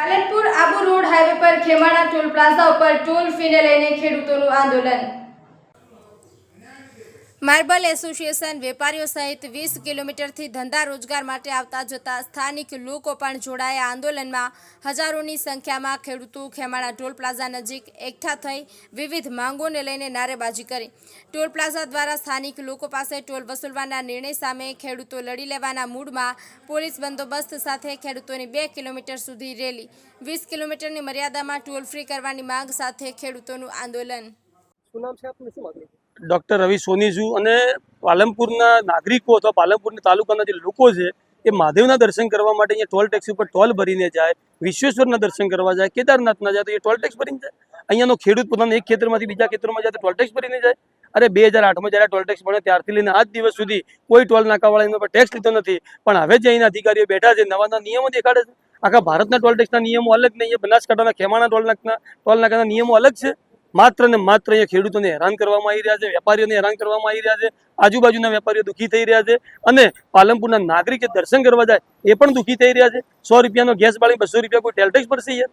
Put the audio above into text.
Palanpur Abu road highway પર Khemana toll plaza ઉપર toll ફીને લઈને ખેડૂતોનું આંદોલન. માર્બલ એસોસિએશન વેપારીઓ સહિત વીસ કિલોમીટરથી ધંધા રોજગાર માટે આવતા જતા સ્થાનિક લોકો પણ જોડાયા આંદોલનમાં. હજારોની સંખ્યામાં ખેડૂતો ખેમાણા ટોલ પ્લાઝા નજીક એકઠા થઈ વિવિધ માંગોને લઈને નારેબાજી કરી. ટોલ પ્લાઝા દ્વારા સ્થાનિક લોકો પાસે ટોલ વસૂલવાના નિર્ણય સામે ખેડૂતો લડી લેવાના મૂડમાં પોલીસ બંદોબસ્ત સાથે ખેડૂતોની બે કિલોમીટર સુધી રેલી. વીસ કિલોમીટરની મર્યાદામાં ટોલ ફ્રી કરવાની માંગ સાથે ખેડૂતોનું આંદોલન. શું નામ છે આપનું? શું ડૉક્ટર રવિ સોની છું અને પાલનપુરના નાગરિકો અથવા પાલનપુરના તાલુકાના જે લોકો છે, એ મહાદેવના દર્શન કરવા માટે અહીંયા ટોલ ટેક્સ ઉપર ટોલ ભરીને જાય, વિશ્વેશ્વરના દર્શન કરવા જાય, કેદારનાથના જાય, તો એ ટોલ ટેક્સ ભરીને જાય. અહીંયાનો ખેડૂત પોતાના એક ખેતરમાંથી બીજા ખેતરમાં જાય, તો ટોલ ટેક્સ ભરીને જાય. અરે બે હજાર આઠમાં જ્યારે ટોલ ટેક્સ મળે ત્યારથી લઈને આજ દિવસ સુધી કોઈ ટોલ નાકાવાળા એના પર ટેક્સ લીધો નથી. પણ હવે જે અહીંના અધિકારીઓ બેઠા છે નવા નવા નિયમો દેખાડે છે. આખા ભારતના ટોલ ટેક્સના નિયમો અલગ નહીં બનાસકાંઠાના ખેમાણા ટોલ નાકના ટોલ નાકાના નિયમો અલગ છે. માત્ર ને માત્ર અહીંયા ખેડૂતોને હેરાન કરવામાં આવી રહ્યા છે, વેપારીઓને હેરાન કરવામાં આવી રહ્યા છે, આજુબાજુના વેપારીઓ દુઃખી થઈ રહ્યા છે અને પાલનપુરના નાગરિકે દર્શન કરવા જાય એ પણ દુઃખી થઈ રહ્યા છે. સો રૂપિયાનો ગેસ બાળી બસો રૂપિયા કોઈ ટેલટેક્સ પડશે યાર